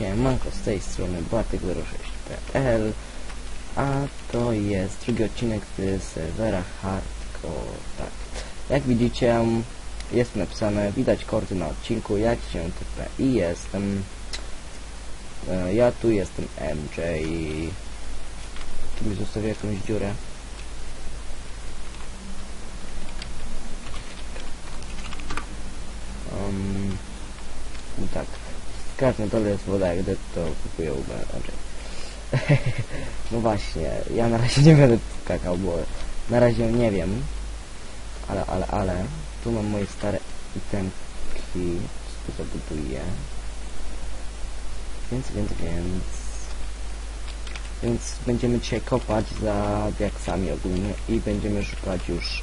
Siemanko, z tej strony Bartek06.pl A to jest drugi odcinek z serwera Hardcore. Tak, jak widzicie jest napisane, widać kordy na odcinku, jak się TP i jestem e, Ja tu jestem MJ Tu mi zostawię jakąś dziurę. Um, tak. Skarb na dole jest woda, jak to kupuję Uber. Raczej. no właśnie, ja na razie nie będę skakał, bo na razie nie wiem. Ale, ale, ale, tu mam moje stare itemki, tu zabuduję. Więc, więc, więc... Więc będziemy dzisiaj kopać za diaksami ogólnie i będziemy szukać już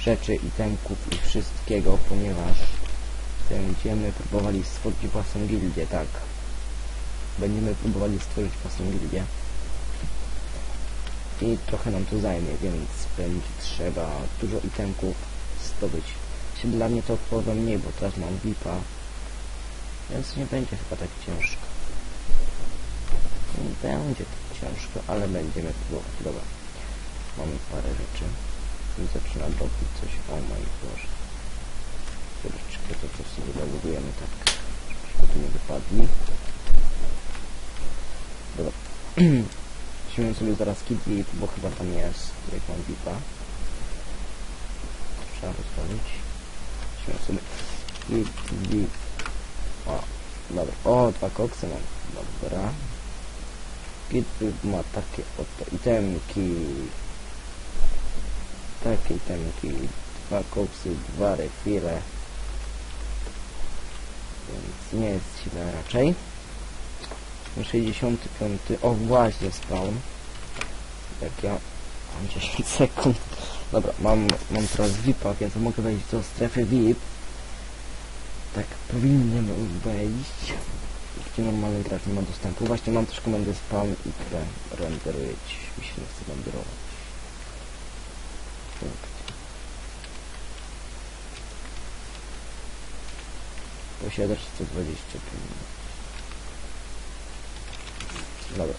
rzeczy, itemków i wszystkiego, ponieważ będziemy próbowali stworzyć własną gildię, tak. Będziemy próbowali stworzyć własną gildię. I trochę nam to zajmie, więc będzie trzeba dużo itemków zdobyć. Się dla mnie to połowę mniej, bo teraz mam VIPa. Więc nie będzie chyba tak ciężko. Nie będzie tak ciężko, ale będziemy próbować. Dobra. Mamy parę rzeczy. Zaczyna robić coś. O mój Boże troszeczkę to co sobie zalogujemy tak, żeby nie wypadli. Dobra. Weźmiemy sobie zaraz kit VIP, bo chyba tam jest, jak mam VIPa. Trzeba rozwalić. Weźmiemy sobie kit VIP. O, dobra. O, dwa koksy mam. Dobra. Kit VIP ma takie oto itemki. Takie itemki. Dwa koksy, dwa refile nie jest źle raczej. 65. O właśnie spawn. Jak ja mam 10 sekund. Dobra, mam, mam teraz VIPa, więc mogę wejść do strefy VIP. Tak, powinienem wejść. Gdzie normalny gracz nie ma dostępu. Właśnie mam też komendę spawn i które renderuję Mi się nie chce renderować. Tak. Posiadasz 125. Dobra.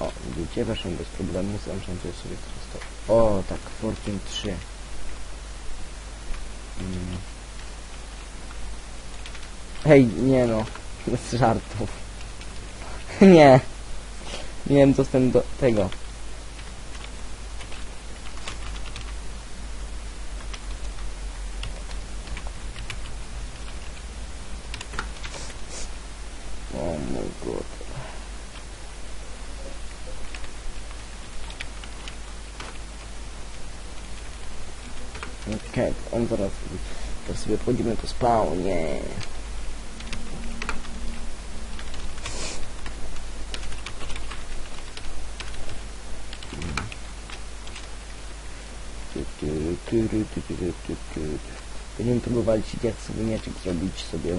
O, widzicie, weszłem bez problemu, zaenchantuję sobie teraz to. O, tak, Fortune 3. Mm. Hej, nie no, bez żartów. nie. Miałem dostęp do tego. Okej, okay, on zaraz, teraz sobie wchodzimy do spawnie. Będziemy próbowali jak sobie mieczek zrobić sobie.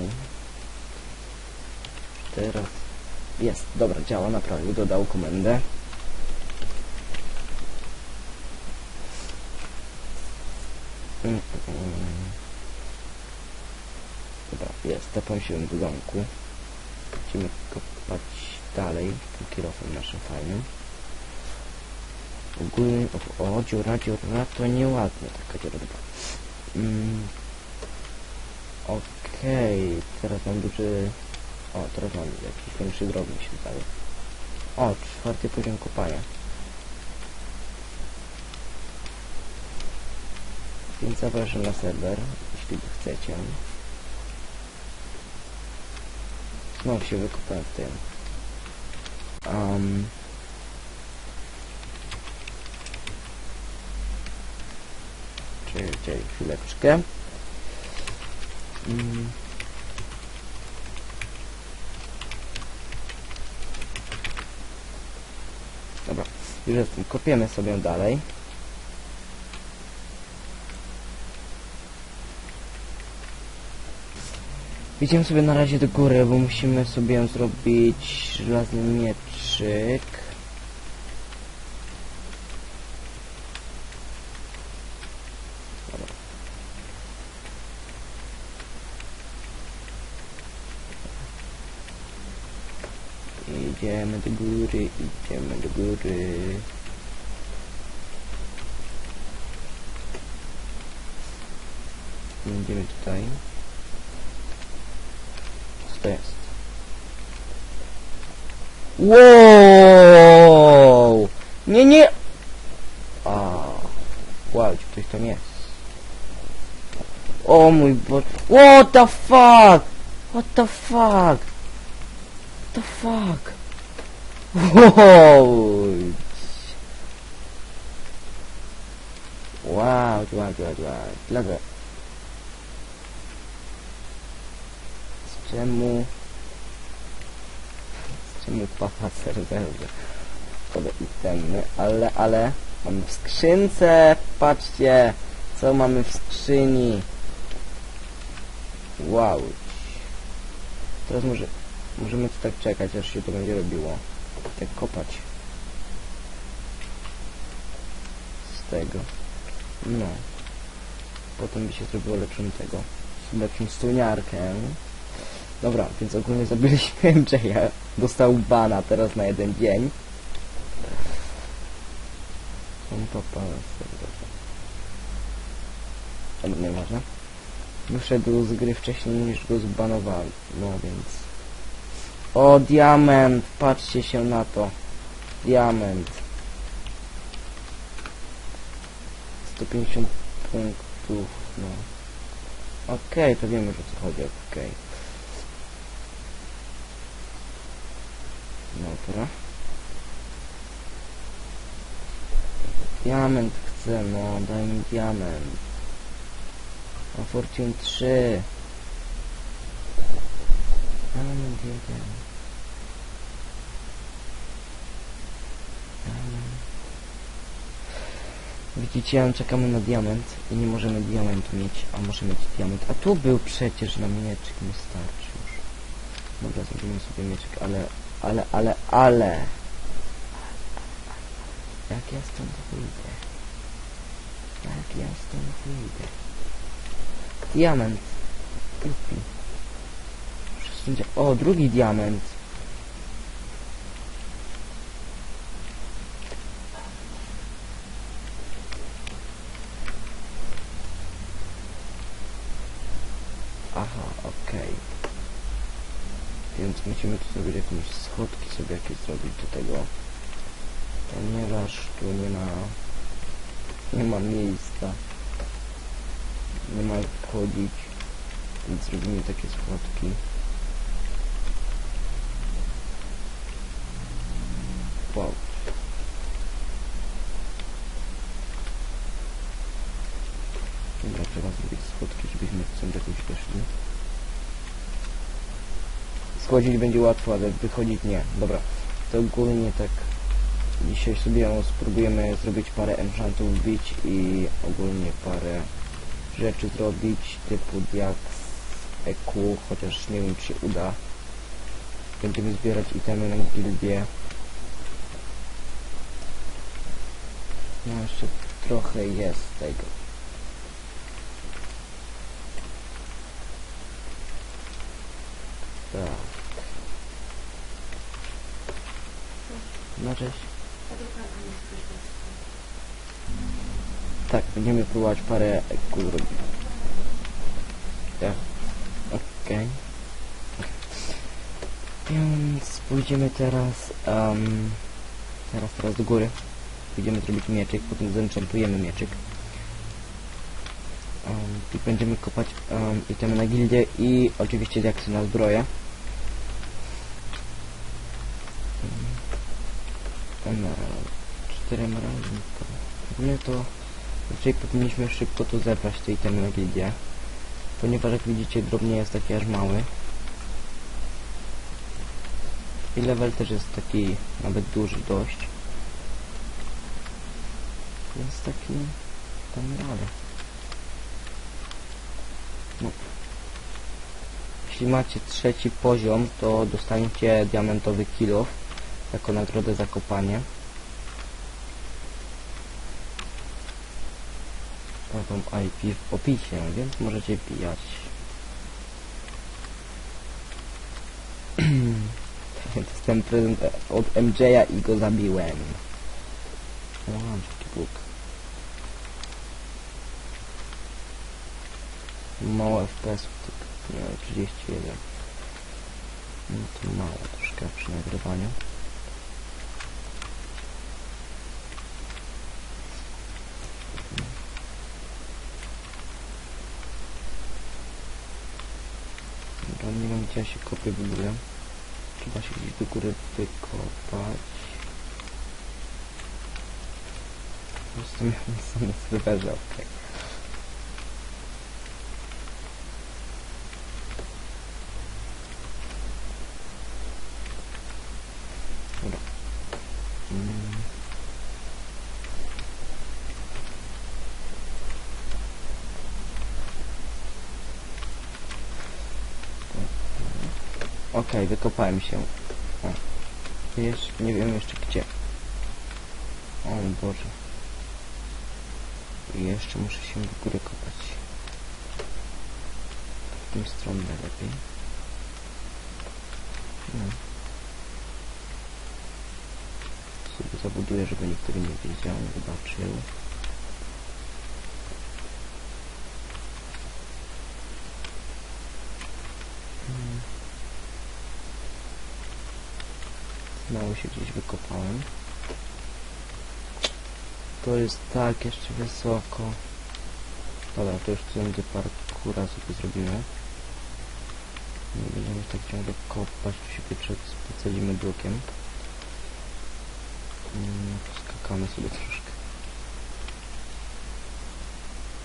Teraz jest, dobra, działa, naprawił, dodał komendę. Dobra, jest, się do domku. Będziemy kopać dalej tym kierowcą naszym fajnym. Ogólnie, o, o, dziura, dziura, to nieładnie taka dziura, dobra. Mm. Okej, okay, teraz mam duży... O, teraz mam jakiś większy drobny się zdaje. O, czwarty poziom kopania. Więc zapraszam na serwer, jeśli chcecie. Znowu się wykopałem w tym. Um, czyli chwileczkę. Mm. Dobra, już jestem. Kopiemy sobie dalej. Idziemy sobie na razie do góry, bo musimy sobie zrobić żelazny mieczyk. Idziemy do góry, idziemy do góry. Idziemy tutaj. Jest? Wow! Nie, nie! Wow, czy ktoś tam jest? O mój Boże. What the fuck? What the fuck? What the fuck? Wow! Wow, wow, wow, wow. Dlaczego? Z czemu? Czemu papa serwerze? Szkoda itemy, ale, ale mamy w skrzynce, patrzcie, co mamy w skrzyni. Wow. Teraz może, możemy tu tak czekać, aż się to będzie robiło. Tak kopać. Z tego. No. Potem by się zrobiło lepszą tego. Lepszą stuniarkę. Dobra, więc ogólnie zabiliśmy MJ'a. Dostał bana teraz na jeden dzień. Są papa serdecznie. Ale nieważne. Wyszedł z gry wcześniej niż go zbanowali. No więc... O, diament! Patrzcie się na to. Diament. 150 punktów, no. Okej, to wiemy, że co chodzi, okej. Dobra. Diament chcę, no, daj mi diament. A Fortune 3. Diament jeden. Diament. Widzicie, czekamy na diament i nie możemy diamentu mieć, a możemy mieć diament. A tu był przecież na mieczyk, mi starczy już. Dobra, zrobimy sobie mieczyk, ale, ale, ale, ale. Jak ja stąd wyjdę? Jak ja stąd wyjdę? Diament. Dzia- O, drugi diament. Aha, okej. Więc musimy tu zrobić jakieś schodki sobie jakieś zrobić do tego. Ponieważ tu nie ma... Nie ma miejsca. Nie ma jak wchodzić. Więc zrobimy takie schodki. Wow. Dobra, trzeba zrobić schodki, żebyśmy stąd jakoś weszli. Schodzić będzie łatwo, ale wychodzić nie. Dobra, to ogólnie tak dzisiaj sobie spróbujemy zrobić parę enchantów wbić i ogólnie parę rzeczy zrobić typu jak EQ, chociaż nie wiem czy się uda. Będziemy zbierać itemy na gildię. No jeszcze trochę jest tego. No. Tak, będziemy próbować parę kul. Tak. Okej. Więc pójdziemy teraz, um, teraz, teraz do góry. Pójdziemy zrobić mieczyk, potem zenchantujemy mieczyk. Um, I będziemy kopać um, itemy na gildię i oczywiście diaksy na zbroję. Emerald. Cztery emeraldy. W ogóle to raczej powinniśmy szybko to zebrać te itemy na gildię. Ponieważ jak widzicie drobnie jest taki aż mały. I level też jest taki nawet duży dość. Więc taki tam radę. No. Jeśli macie trzeci poziom, to dostaniecie diamentowy kilof jako nagrodę za kopanie. Mam IP w opisie, więc możecie wbijać. Dostałem prezent od MJ'a i go zabiłem. O, mam taki Bóg. Mało FPS, tylko miałem 31. No to mało troszkę przy nagrywaniu. Dobra, nie wiem gdzie ja się kopię w ogóle. Trzeba się gdzieś do góry wykopać. Po prostu miałem sam na serwerze, okej. Dobra. Mm. Okej, wykopałem się. O. Nie wiem jeszcze gdzie. O Boże. I jeszcze muszę się do góry kopać. W tym stronę lepiej. No. Sobie zabuduję, żeby nikt nie wiedział, nie zobaczył. Znowu się gdzieś wykopałem. To jest tak jeszcze wysoko. Dobra, to już będzie parkura sobie zrobimy. Nie będziemy tak ciągle kopać, tu się pieprze specjalimy blokiem. Mm, skakamy sobie troszkę.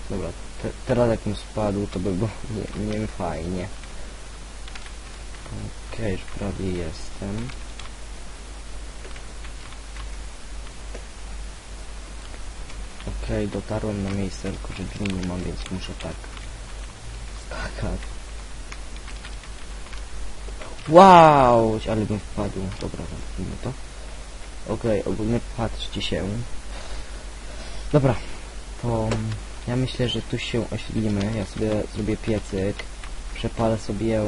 Dobra, te, teraz jak bym spadł, to by było nie, nie fajnie. Okej, już prawie jestem. Okej, dotarłem na miejsce, tylko że drzwi nie mam, więc muszę tak skakać. Wow, ale bym wpadł. Dobra, zamknijmy to. Okej, ogólnie patrzcie się. Dobra, to ja myślę, że tu się osiedlimy. Ja sobie zrobię piecyk. Przepalę sobie...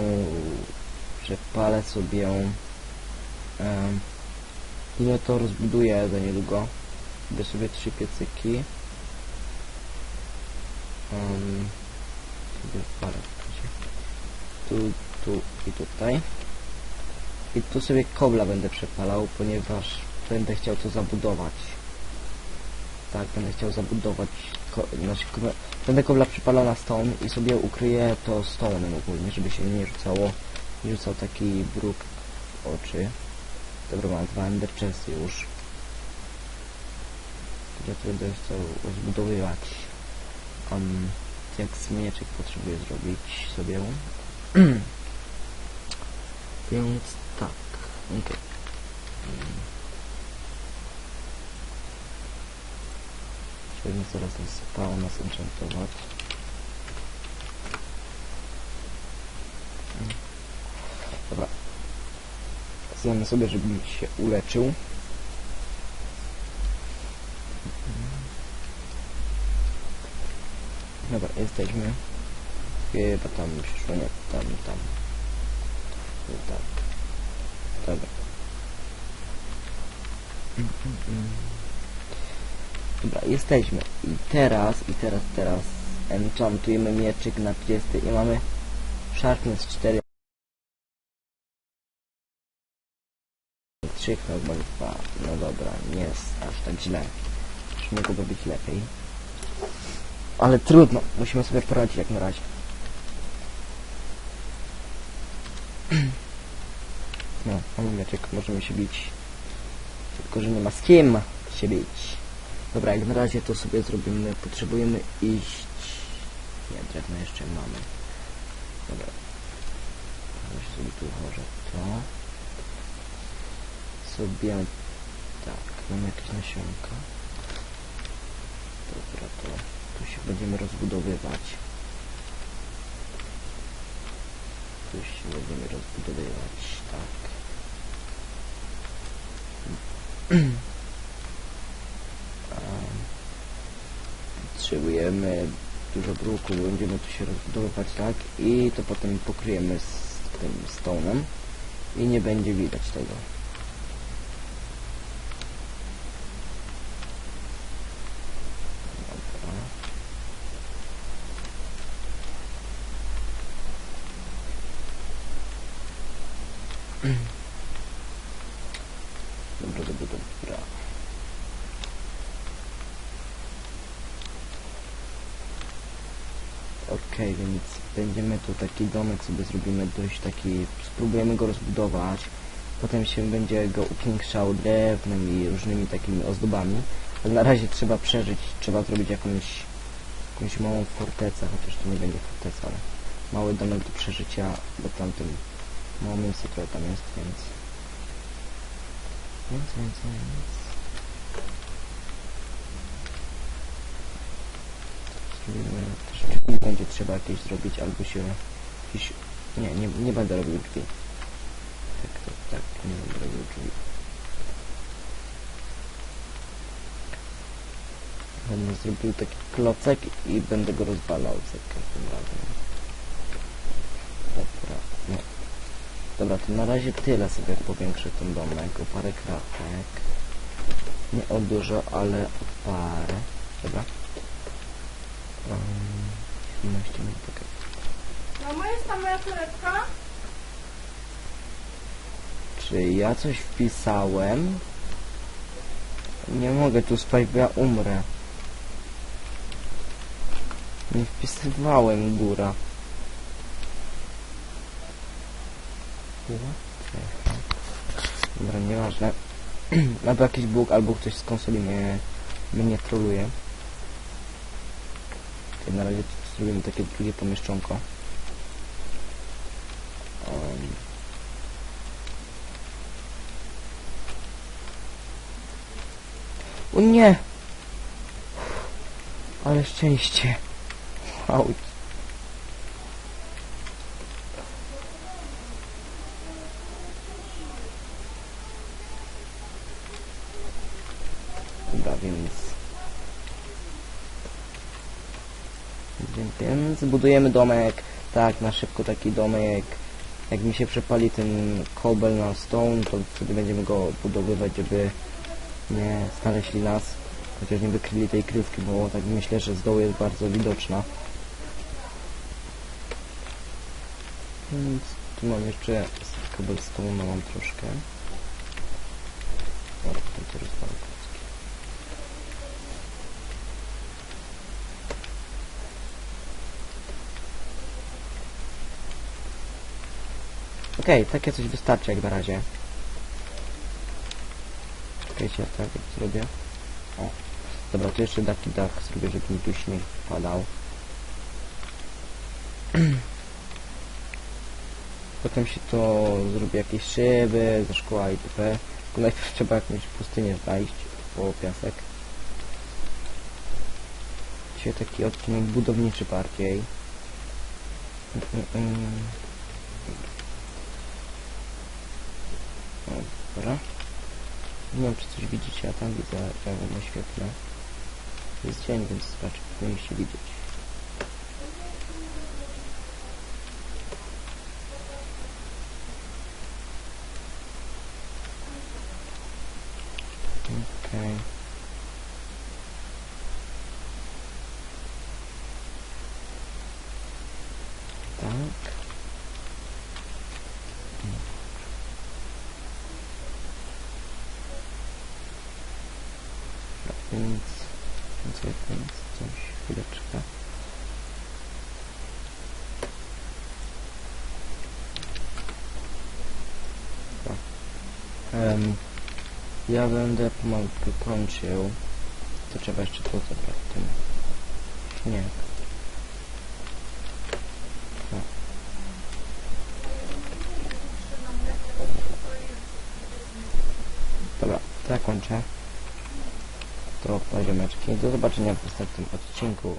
Przepalę sobie... Um, I to rozbuduję za niedługo. Zrobię sobie trzy piecyki. Um, sobie wpalę. Tu, tu i tutaj. I tu sobie kobla będę przepalał, ponieważ będę chciał to zabudować. Tak, będę chciał zabudować. Ko znaczy, ko będę kobla przepalał na stone i sobie ukryję to stone'em ogólnie, żeby się nie rzucało, nie rzucał taki bruk w oczy. Dobra, mam dwa ender chesty już. Ja to będę chciał rozbudowywać. Um, jak zmieczek potrzebuję zrobić sobie. Więc tak, okej. Trzeba zaraz spało nas enchantować. Dobra. Zjemy sobie, żebym się uleczył. Dobra, jesteśmy. Chyba tam przyszło, nie, tam, tam. Nie tak. Dobra. Mm, mm, mm. Dobra, jesteśmy. I teraz, i teraz, teraz enchantujemy mieczyk na 30 i mamy sharpness 4 3 normal 2. No dobra, nie jest aż tak źle. Już mogłoby być lepiej. Ale trudno, musimy sobie poradzić jak na razie. No, mamy mieczek, możemy się bić. Tylko, że nie ma z kim się bić. Dobra, jak na razie to sobie zrobimy. Potrzebujemy iść... Nie, drewno jeszcze mamy. Dobra. Może sobie tu ułożę to. Sobie... Tak, mam jakieś nasionka. Dobra, to tu się będziemy rozbudowywać. Tu się będziemy rozbudowywać, tak. Potrzebujemy dużo bruku, będziemy tu się rozbudowywać, tak. I to potem pokryjemy z tym stone'em. i nie będzie widać tego. Dobra. Dobra, dobra, dobra. Okej, więc będziemy tu taki domek sobie zrobimy dość taki, spróbujemy go rozbudować. Potem się będzie go upiększał drewnem i różnymi takimi ozdobami. Ale na razie trzeba przeżyć, trzeba zrobić jakąś, jakąś małą fortecę, chociaż to nie będzie forteca, ale mały domek do przeżycia, bo tamtym mało miejsca które tam jest, więc... Więc, więc, więc... Zrobimy też drzwi będzie trzeba jakieś zrobić, albo się jakieś... Nie, nie, nie będę robił drzwi. Tak, tak, tak, nie będę robił drzwi. Będę zrobił taki klocek i będę go rozwalał za każdym razem. Dobra, no. Dobra, to na razie tyle sobie powiększę ten domek o parę kratek. Nie o dużo, ale o parę. Dobra. Um, 17 minut, okej. Mamo, jest tam moja torebka? Czy ja coś wpisałem? Nie mogę tu spać, bo ja umrę. Nie wpisywałem góra. Dobra, nieważne. albo jakiś bóg, albo ktoś z konsoli mnie, mnie troluje. Na razie zrobimy takie drugie pomieszczonko. Um, O nie! Ale szczęście. Auć. Dobra, więc... Więc budujemy domek. Tak, na szybko taki domek. Jak mi się przepali ten kobel na stone, to wtedy będziemy go budowywać, żeby nie znaleźli nas, chociaż nie wykryli tej krywki, bo tak myślę, że z dołu jest bardzo widoczna. Więc tu mam jeszcze z cobblestone mam troszkę. O, to to rozwalę kocki. Okej, takie coś wystarczy jak na razie. Czekajcie, ja tak zrobię. O. Dobra, to jeszcze taki dach zrobię, żeby mi tu śnieg padał. Potem się to zrobi jakieś szyby ze szkła itp. Tylko najpierw trzeba jakąś pustynię znaleźć po piasek. Dzisiaj taki odcinek budowniczy bardziej. Mm, mm, mm. O, Dobra. Nie wiem, czy coś widzicie, a tam widzę czerwone świetle. Jest dzień, więc raczej powinniście widzieć. Okej. Tak. Dobra, Więc, więc, więc coś, chwileczkę. Em, ja będę pomalutku kończył. To trzeba jeszcze to zabrać ten śnieg. Dobra, to ja kończę. Poziomeczki. Do zobaczenia w następnym odcinku.